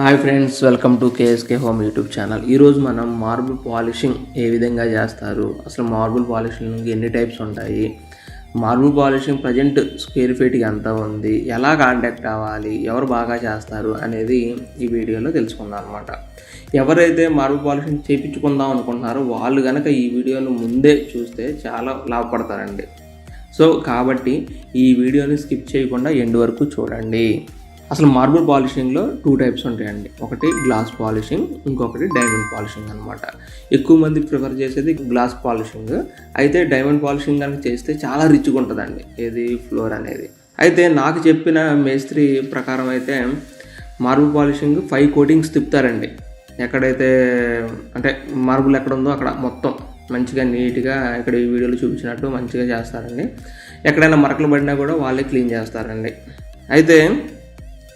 Hi friends welcome to KSK home YouTube channel ఈరోజు మనం marble polishing ఏ విధంగా చేస్తారు? అసలు మార్బుల్ పాలిషింగ్ ఎన్ని టైప్స్ ఉంటాయి? మార్బుల్ పాలిషింగ్ ప్రజెంట్ స్క్వేర్ ఫీట్కి ఎంత ఉంది? ఎలా కాంటాక్ట్ అవ్వాలి? ఎవరు బాగా చేస్తారు? అనేది ఈ వీడియోలో తెలుసుకుందాం అనమాట ఎవరైతే మార్బుల్ పాలిషింగ్ చేయించుకుందాం అనుకుంటున్నారో వాళ్ళు కనుక ఈ వీడియోను ముందే చూస్తే చాలా లాభపడతారండి. సో కాబట్టి ఈ వీడియోని స్కిప్ చేయకుండా ఎండ్ వరకు చూడండి. అసలు మార్బుల్ పాలిషింగ్లో టూ టైప్స్ ఉంటాయండి. ఒకటి గ్లాస్ పాలిషింగ్ ఇంకొకటి డైమండ్ పాలిషింగ్ అనమాట ఎక్కువ మంది ప్రిఫర్ చేసేది గ్లాస్ పాలిషింగ్. అయితే డైమండ్ పాలిషింగ్ కనుక చేస్తే చాలా రిచ్గా ఉంటుందండి. ఏది ఫ్లోర్ అనేది. అయితే నాకు చెప్పిన మేస్త్రి ప్రకారం అయితే మార్బుల్ పాలిషింగ్ ఫైవ్ కోటింగ్స్ తిప్పుతారండి. ఎక్కడైతే అంటే మార్బుల్ ఎక్కడ ఉందో అక్కడ మొత్తం. మంచిగా నీట్గా ఇక్కడ ఈ వీడియోలో చూపించినట్టు మంచిగా చేస్తారండి. ఎక్కడైనా మరకలు పడినా కూడా వాళ్ళే క్లీన్ చేస్తారండి. అయితే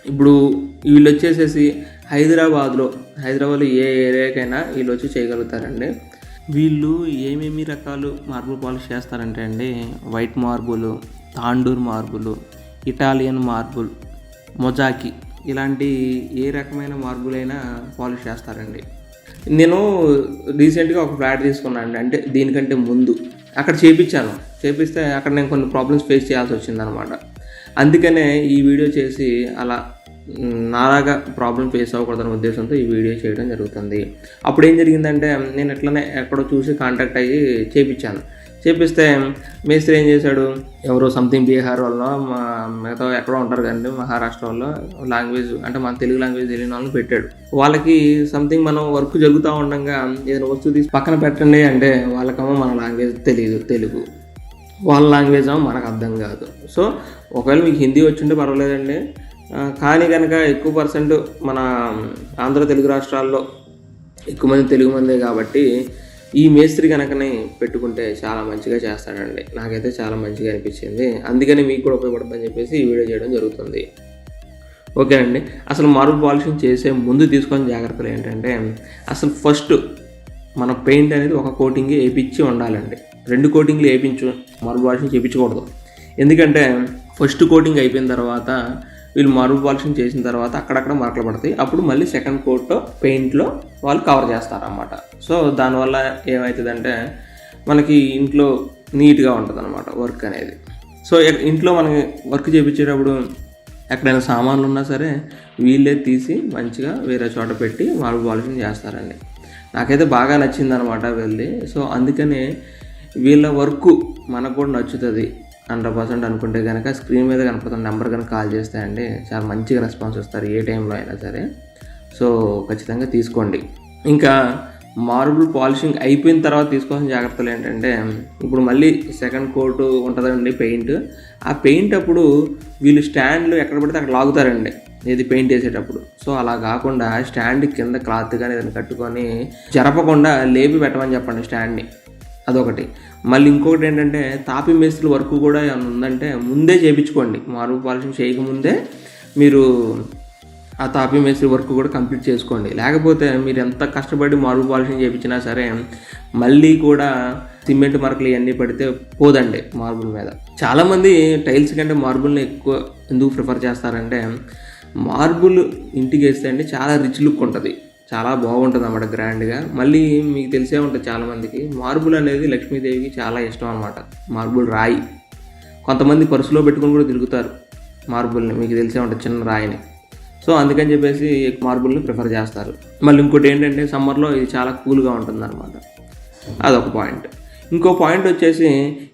ఇప్పుడు వీళ్ళు వచ్చేసేసి హైదరాబాద్లో హైదరాబాద్లో ఏ ఏరియాకైనా వీళ్ళు వచ్చి చేయగలుగుతారండి. వీళ్ళు ఏమేమి రకాలు మార్బుల్ పాలిష్ చేస్తారంటే అండి white marble Tandur marble Italian marble మొజాకి ఇలాంటి ఏ రకమైన మార్బుల్ అయినా పాలిష్ చేస్తారండి. నేను రీసెంట్గా ఒక ఫ్లాట్ తీసుకున్నాను అంటే దీనికంటే ముందు. అక్కడ చేపించాను. చేపిస్తే అక్కడ నేను కొన్ని ప్రాబ్లమ్స్ ఫేస్ చేయాల్సి వచ్చిందనమాట. అందుకనే ఈ వీడియో చేసి అలా నారాగా నాలాగా ప్రాబ్లం ఫేస్ అవ్వకూడదనే ఉద్దేశంతో ఈ వీడియో చేయడం జరుగుతుంది. అప్పుడు ఏం జరిగిందంటే నేను ఎట్లనే ఎక్కడో చూసి కాంటాక్ట్ అయ్యి చేపించాను చేపిస్తే మేస్త్రి ఏం చేశాడు? ఎవరో సంథింగ్ బీహార్ వల్ల మా మిగతా ఎక్కడో ఉంటారు కదండి మహారాష్ట్ర వాళ్ళు లాంగ్వేజ్ అంటే మన తెలుగు లాంగ్వేజ్ తెలియని వాళ్ళని పెట్టాడు. వాళ్ళకి సంథింగ్ మనం వర్క్ జరుగుతూ ఉండగా ఏదైనా వస్తువు తీసి పక్కన పెట్టండి అంటే వాళ్ళకేమో మన లాంగ్వేజ్ తెలియదు తెలుగు. వాళ్ళ లాంగ్వేజ్ ఏమో మనకు అర్థం కాదు. సో ఒకవేళ మీకు హిందీ వచ్చింటే పర్వాలేదండి. కానీ కనుక ఎక్కువ పర్సెంట్ మన ఆంధ్ర తెలుగు రాష్ట్రాల్లో ఎక్కువ మంది తెలుగు మందే కాబట్టి ఈ మేస్త్రి కనుకనే పెట్టుకుంటే చాలా మంచిగా చేస్తాడండి. నాకైతే చాలా మంచిగా అనిపించింది. అందుకని మీకు కూడా ఉపయోగపడుతుందని చెప్పేసి ఈ వీడియో చేయడం జరుగుతుంది. ఓకే అండి. అసలు మార్బుల్ పాలిషింగ్ చేసే ముందు తీసుకొని జాగ్రత్తలు ఏంటంటే అసలు ఫస్ట్ మన పెయింట్ అనేది ఒక కోటింగ్ వేయించి ఉండాలండి. రెండు కోటింగ్లు వేయించు మార్బుల్ వాషింగ్ చేయించకూడదు ఎందుకంటే ఫస్ట్ కోటింగ్ అయిపోయిన తర్వాత వీళ్ళు మార్బుల్ వాషింగ్ చేసిన తర్వాత అక్కడక్కడ మరకలు పడతాయి. అప్పుడు మళ్ళీ సెకండ్ కోట్ పెయింట్లో వాళ్ళు కవర్ చేస్తారన్నమాట. సో దానివల్ల ఏమవుతుందంటే మనకి ఇంట్లో నీట్గా ఉంటుంది అనమాట వర్క్ అనేది. సో ఇంట్లో మనకి వర్క్ చేయించేటప్పుడు ఎక్కడైనా సామాన్లు ఉన్నా సరే వీళ్ళే తీసి మంచిగా వేరే చోట పెట్టి మార్బుల్ వాషింగ్ చేస్తారండి. నాకైతే బాగా నచ్చింది అనమాట వెళ్ళి సో అందుకనే వీళ్ళ వర్క్ మనకు కూడా నచ్చుతుంది. హండ్రెడ్ పర్సెంట్ అనుకుంటే కనుక స్క్రీన్ మీద కనపడుతున్న నెంబర్ కనుక కాల్ చేస్తే అండి చాలా మంచిగా రెస్పాన్స్ వస్తారు ఏ టైంలో అయినా సరే. సో ఖచ్చితంగా తీసుకోండి. ఇంకా మార్బుల్ పాలిషింగ్ అయిపోయిన తర్వాత తీసుకోవాల్సిన జాగ్రత్తలు ఏంటంటే ఇప్పుడు మళ్ళీ సెకండ్ కోటు ఉంటుందండి పెయింట్ ఆ పెయింట్ అప్పుడు వీళ్ళు స్టాండ్లు ఎక్కడ పడితే అక్కడ లాగుతారండి. ఇది పెయింట్ వేసేటప్పుడు సో అలా కాకుండా స్టాండ్ కింద క్లాత్ కానీ ఏదైనా కట్టుకొని జరపకుండా లేపి పెట్టమని చెప్పండి స్టాండ్ని అదొకటి. మళ్ళీ ఇంకొకటి ఏంటంటే తాపి మేస్త్రి వర్క్ కూడా ఏమైనా ఉందంటే ముందే చేయించుకోండి మార్పు పాలిషింగ్ చేయకముందే మీరు ఆ తాపి మేస్త్రి వర్క్ కూడా కంప్లీట్ చేసుకోండి. లేకపోతే మీరు ఎంత కష్టపడి మార్బుల్ పాలిషింగ్ చేయించినా సరే మళ్ళీ కూడా సిమెంట్ మరకలు ఇవన్నీ పడితే పోదండి మార్బుల్ మీద. చాలామంది టైల్స్ కంటే మార్బుల్ని ఎక్కువ ఎందుకు ప్రిఫర్ చేస్తారంటే మార్బుల్ ఇంటికి వేస్తే అండి చాలా రిచ్ లుక్ ఉంటుంది. చాలా బాగుంటుంది అన్నమాట గ్రాండ్గా. మళ్ళీ మీకు తెలిసే ఉంటుంది చాలామందికి. మార్బుల్ అనేది లక్ష్మీదేవికి చాలా ఇష్టం అనమాట మార్బుల్ రాయి. కొంతమంది పర్సులో పెట్టుకొని కూడా తిరుగుతారు మార్బుల్ని. మీకు తెలిసే ఉంటుంది చిన్న రాయిని. సో అందుకని చెప్పేసి మార్బుల్ని ప్రిఫర్ చేస్తారు. మళ్ళీ ఇంకోటి ఏంటంటే సమ్మర్లో ఇది చాలా కూల్గా ఉంటుంది అనమాట అదొక పాయింట్. ఇంకో పాయింట్ వచ్చేసి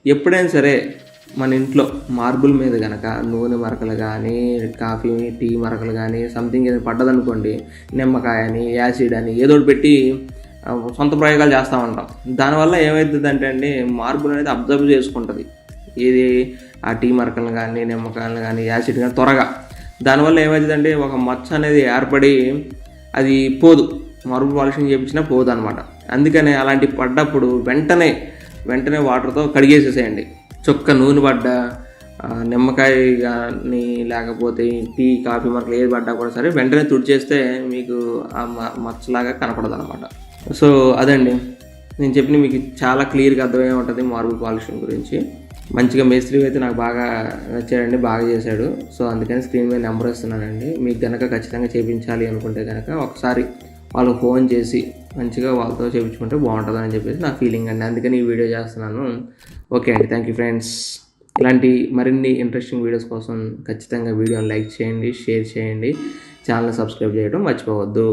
ఎప్పుడైనా సరే మన ఇంట్లో మార్బుల్ మీద కనుక నూనె మరకలు కానీ కాఫీ టీ మరకలు కానీ సంథింగ్ ఏదైనా పడ్డదనుకోండి నిమ్మకాయ అని యాసిడ్ అని ఏదో ఒకటి పెట్టి సొంత ప్రయోగాలు చేస్తూ ఉంటాం. దానివల్ల ఏమవుతుంది అంటే అండి మార్బుల్ అనేది అబ్జర్వ్ చేసుకుంటుంది. ఏది ఆ టీ మరకలు కానీ నిమ్మకాయలు కానీ యాసిడ్ కానీ త్వరగా. దానివల్ల ఏమవుతుందంటే ఒక మచ్చ అనేది ఏర్పడి అది పోదు. మరుపు పాలిషింగ్ చేయించినా పోదు అనమాట అందుకనే అలాంటి పడ్డప్పుడు వెంటనే వెంటనే వాటర్తో కడిగేసేసేయండి. చుక్క నూనె పడ్డ నిమ్మకాయ కానీ లేకపోతే టీ కాఫీ మొక్కలు ఏది పడ్డా కూడా సరే వెంటనే తుడిచేస్తే మీకు ఆ మ- మచ్చలాగా కనపడదు అనమాట సో అదండి. నేను చెప్పిన మీకు చాలా క్లియర్గా అర్థమై ఉంటుంది మార్బుల్ పాలిషింగ్ గురించి. మంచిగా మేస్త్రి అయితే నాకు బాగా నచ్చాడండి బాగా చేశాడు. సో అందుకని స్క్రీన్ మీద నెంబర్ ఇస్తున్నానండి. మీకు కనుక ఖచ్చితంగా చేయించాలి అనుకుంటే కనుక ఒకసారి వాళ్ళకు ఫోన్ చేసి మంచిగా వాళ్ళతో చేయించుకుంటే అని చెప్పేసి నా ఫీలింగ్ అండి. అందుకని ఈ వీడియో చేస్తున్నాను. ఓకే అండి. థ్యాంక్ యూ ఫ్రెండ్స్ ఇలాంటి మరిన్ని ఇంట్రెస్టింగ్ వీడియోస్ కోసం ఖచ్చితంగా వీడియోని లైక్ చేయండి షేర్ చేయండి. ఛానల్ సబ్స్క్రైబ్ చేయడం మర్చిపోవద్దు.